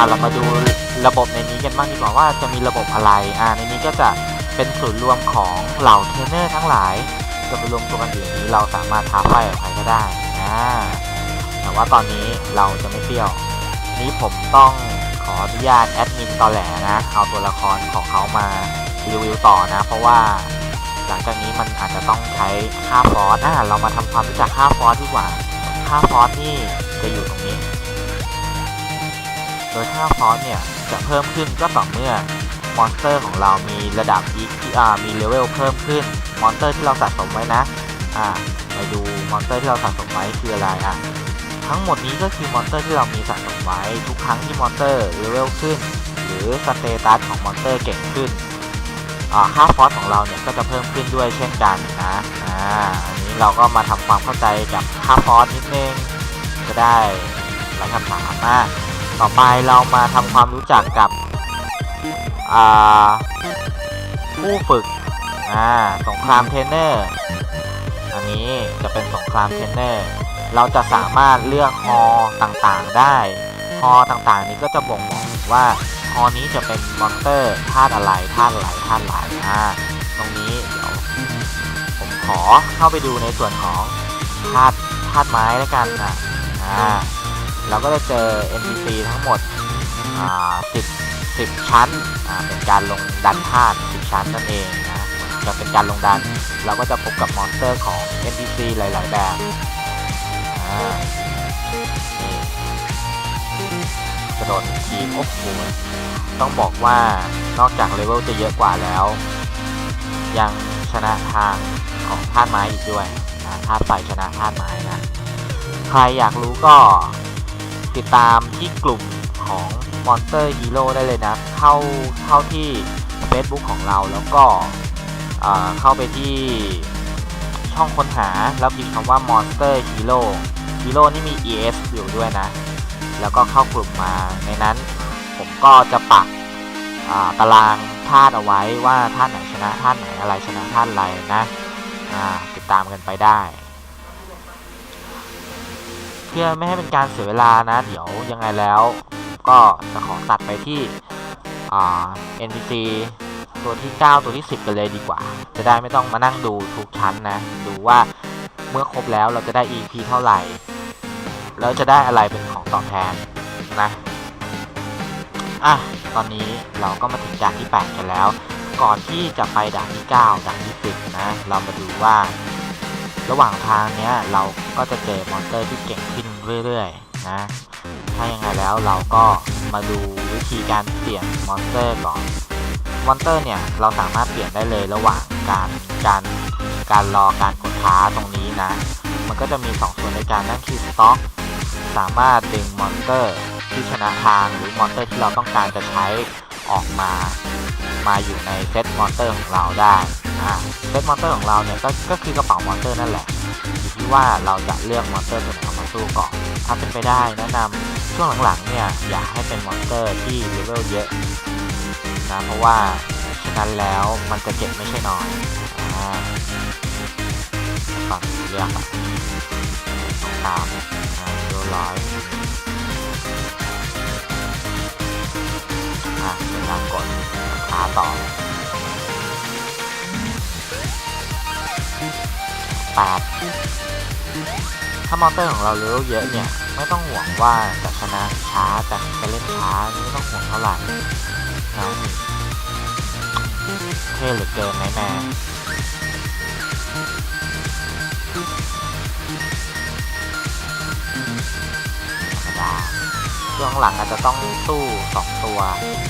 อ่าเรามาดูระบบในนี้กันบ้างดีกว่าว่าจะมีระบบอะไรอ่าในนี้ก็จะเป็นศูนย์รวมของเหล่าเทรนเนอร์ทั้งหลายจะไปรวมตัวกันอยู่นนี้เราสามารถท้าไฟกับใครก็ได้อ่าแต่ว่าตอนนี้เราจะไม่เปรี้ยว นี้ผมต้องขออนุญาตแอดมินตอแหลนะเอาตัวละครของเขามารีวิวต่อนะ เพราะว่าหลังจากนี้มันอาจจะต้องใช้ค่าฟอสอะเรามาทำความรู้จักค่าฟอสดีกว่าค่าฟอสนี่จะอยู่ตรงนี้ โดยค่าฟอสเนี่ยจะเพิ่มขึ้นก็ต่อเมื่อมอนสเตอร์ของเรามีระดับ EPR มีเลเวลเพิ่มขึ้น มอนสเตอร์ที่เราสะสมไว้นะ อ่า ไปดูมอนสเตอร์ที่เราสะสมไว้คืออะไรอะ ทั้งหมดนี้ก็คือมอนสเตอร์ที่เรามีสะสมไว้ ทุกครั้งที่มอนสเตอร์เลเวลขึ้น หรือสเตตัสของมอนสเตอร์เก่งขึ้น อ่า ค่าฟอสของเราเนี่ยก็จะเพิ่มขึ้นด้วยเช่นกันนะ อ่า อันนี้เราก็มาทำความเข้าใจกับค่าฟอสนิดนึง จะได้ไร้คำถามนะ ต่อไปเรามาทำความรู้จักกับผู้ฝึกสงครามเทรนเนอร์ อันนี้จะเป็นสงครามเทรนเนอร์ เราจะสามารถเลือกฮอต่างๆได้ ฮอต่างๆนี้ก็จะบ่งบอกว่าฮอนี้จะเป็นมอนสเตอร์ธาตุอะไรธาตุไหลธาตุไหลอ่าตรงนี้เดี๋ยวผมขอเข้าไปดูในส่วนของธาตุธาตุไม้แล้วกันนะอ่า เราก็จะเจอ NPC ทั้งหมด 10 10 ชั้น เป็นการลงดันธาตุ10 ชั้นนั่นเองนะจะเป็นการลงดัน เราก็จะพบกับมอนสเตอร์ของ NPC หลาย ๆ แบบกระโดดทีมโอ้โหต้องบอกว่านอกจากเลเวลจะเยอะกว่าแล้ว ยังชนะทางของธาตุไม้อีกด้วยธาตุไฟชนะธาตุไม้นะ ใครอยากรู้ก็ ติดตามที่กลุ่มของ Monster Hero ได้เลยนะ เข้าเข้าที่ Facebook ของเราแล้วก็เข้าไปที่ช่องค้นหา แล้วพิมพ์คำว่า Monster Hero Hero นี่มี ES อยู่ด้วยนะ แล้วก็เข้ากลุ่มมาในนั้น ผมก็จะปักตารางธาตุเอาไว้ว่าธาตุไหนชนะธาตุไหนอะไรชนะธาตุอะไรนะติดตามกันไปได้ เพื่อไม่ให้เป็นการเสียเวลานะ เดี๋ยวยังไงแล้ว ก็จะขอตัดไปที่อ่า NPC ตัวที่ 9 ตัวที่ 10 กันเลยดีกว่า จะได้ไม่ต้องมานั่งดูทุกชั้นนะ ดูว่าเมื่อครบแล้วเราจะได้ EP เท่าไหร่ แล้วจะได้อะไรเป็นของตอบแทนนะ อะ ตอนนี้เราก็มาถึงด่านที่ 8 กันแล้ว ก่อนที่จะไปด่านที่ 9 ด่านที่ 10 นะ เรามาดูว่า ระหว่างทางเนี้ยเราก็จะเจอมอนสเตอร์ที่เก่งขึ้นเรื่อยๆนะ ถ้ายังไงแล้วเราก็มาดูวิธีการเปลี่ยนมอนสเตอร์ก่อน มอนสเตอร์เนี่ยเราสามารถเปลี่ยนได้เลยระหว่างการการการรอการกดท้าตรงนี้นะ มันก็จะมี 2 ส่วนในการนั่นคือสต็อก สามารถดึงมอนสเตอร์ที่ชนะทางหรือมอนสเตอร์ที่เราต้องการจะใช้ออกมา มาอยู่ในเซตมอนสเตอร์ของเราได้ อ่าเซตมอนเตอร์ของเราเนี่ยก็ก็คือกระเป๋ามอนเตอร์นั่นแหละอยู่ที่ว่าเราจะเลือกมอนเตอร์ตัวไหนมาสู้ก่อนถ้าเป็นไปได้แนะนำช่วงหลังๆเนี่ยอย่าให้เป็นมอนเตอร์ที่เลเวลเยอะนะเพราะว่าฉะนั้นแล้วมันจะเจ็บไม่ใช่น้อยอ่าก่อนเลือกตามอ่าดูร้อยอะเวลากดขาต่อ แปดถ้ามอเตอร์ของเราเลเวเยอะเนี่ย ไม่ต้องห่วงว่าจะชนะช้าจะจะเล่นช้านี่ไม่ต้องห่วงเท่าไหร่นะเท่เหลือเกินไหมแม่ธรรมดาช่วงหลังอาจจะต้องสู้สองตัว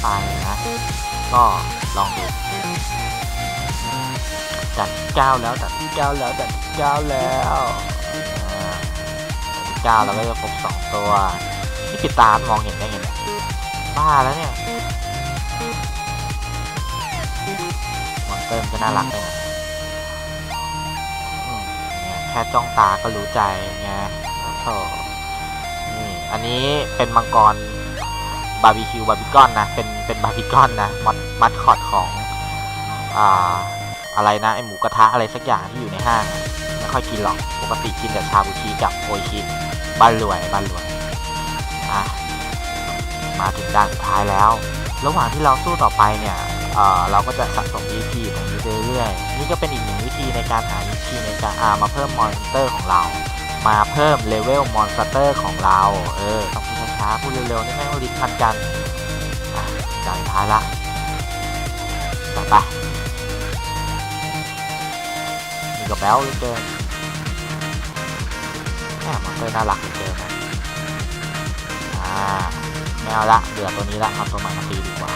ไปนะ ก็ลองดู จัดที่เก้าแล้วจัดที่เก้าแล้วจัดที่เก้าแล้วอ่าจัดที่เก้าเราก็จะพบสองตัวที่ปิดตามองเห็นได้ไงเนี่ยบ้าแล้วเนี่ยมอนเตอร์มันจะน่ารักเลยนะอืมเนี่ยแค่จ้องตาก็รู้ใจไงโอ้นี่อันนี้เป็นมังกรบาร์บีคิวบาร์บีคอนนะ เป็นเป็นบาร์บีคอนนะมัดมัดคอดของอ่า อะไรนะไอหมูกระทะอะไรสักอย่างที่อยู่ในห้างไม่ค่อยกินหรอกปกติกินแต่ชาบูชิกับโอชิบ้านรวยบ้านรวยอะมาถึงด่านสุดท้ายแล้ว ระหว่างที่เราสู้ต่อไปเนี่ยเเราก็จะสะสม EP ตรงนี้เรื่อยๆนี่ก็เป็นอีกหนึ่งวิธีในการหาวิธีในการอามาเพิ่มมอนสเตอร์ของเรา มาเพิ่มเลเวลมอนสเตอร์ของเราเออต้องพูดช้าๆพูดเร็วๆนี่แม่งลิ้นพันกันอะด่านสุดท้ายละต่อไป ก็แบ๊วเลือเกินแหมมอนสเตอร์น่ารักเหลือเกินนะอ่าไม่เอาละเดือตัวนี้ละเอาตัวใหม่มาตีดีกว่า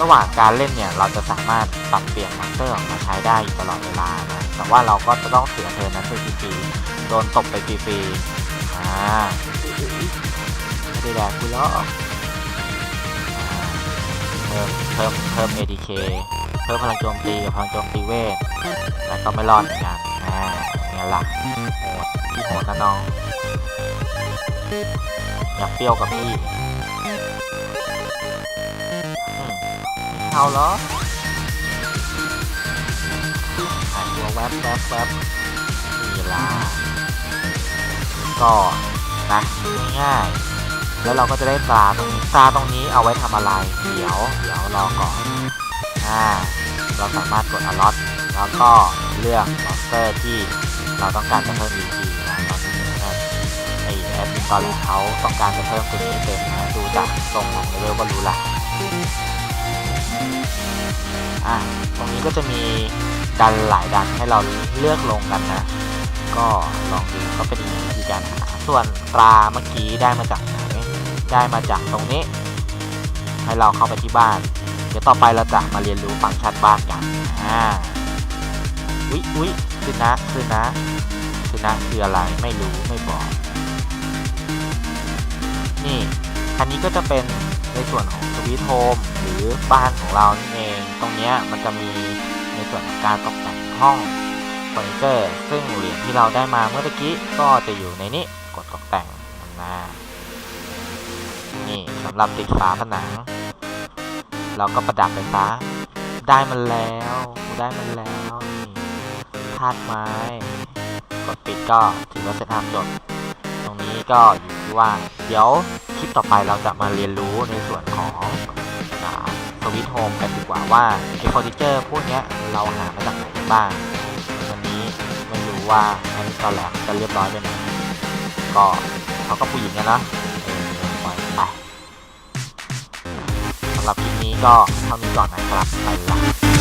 ระหว่างการเล่นเนี่ยเราจะสามารถปรับเปลี่ยนมอนสเตอร์ออกมาใช้ได้อยู่ตลอดเวลานะแต่ว่าเราก็จะต้องเสียเทินนั้นไปฟรีๆโดนตบไปฟรีๆอ่าไม่ได้แดกกูแล้ว เพิ่มเพิ่มเพิ่ม ADK เพิ่มพลังโจมตีกับพลังโจมตีเวทแต่ก็ไม่รอดเหมือนกันอ่าเนี่ยล่ะโหดพี่โหดนะน้อง อยากเปรี้ยวกับพี่เอาเหรอหายตัวแวบแวบแวบนี่ล่ะก็นะง่าย แล้วเราก็จะได้ปลาตรงนี้ปลาตรงนี้เอาไว้ทำอะไร เดี๋ยว เดี๋ยวรอก่อนอ่าเราสามารถกดอลอตแล้วก็เลือกมอนสเตอร์ที่เราต้องการจะเพิ่ม EP นะตอนนี้แอดไอแอดมินตอนนี้เขาต้องการจะเพิ่มตัวนี้เป็นนะดูจากทรงของเลเวลก็รู้ละอะตรงนี้ก็จะมีดันหลายดันให้เราเลือกลงกันนะ ก็ลองดูก็เป็นอีกวิธีการหาส่วนตราเมื่อกี้ได้มาจาก ได้มาจากตรงนี้ ให้เราเข้าไปที่บ้าน เดี๋ยวต่อไปเราจะมาเรียนรู้ฟังก์ชันบ้านกันอ่าอุ๊ยอุ๊ยคือนะคือนะคือนะคืออะไรไม่รู้ไม่บอก นี่อันนี้ก็จะเป็นในส่วนของสวีทโฮมหรือบ้านของเราเอง ตรงนี้มันจะมีในส่วนของการตกแต่งห้องเฟอร์นิเจอร์ ซึ่งเหรียญที่เราได้มาเมื่อกี้ก็จะอยู่ในนี้กดตกแต่งมันมา นี่สำหรับติดฝาผนัง เราก็ประดับไปซะได้มันแล้วได้มันแล้วนี่ธาตุไม้ กดปิดก็ถือว่าเสร็จทำจบตรงนี้ก็อยู่ที่ว่า เดี๋ยวคลิปต่อไปเราจะมาเรียนรู้ในส่วนของสวิตโฮมกันดีกว่าว่าไอเฟอร์นิเจอร์พวกนี้เราหามาจากไหนบ้างวันนี้ไม่รู้ว่าอันนี้ตอนแรกจะเรียบร้อยไปไหนก็เขาก็ผู้หญิงนะ ไปสำหรับคลิปนี้ก็เท่านี้ก่อนนะครับไปละ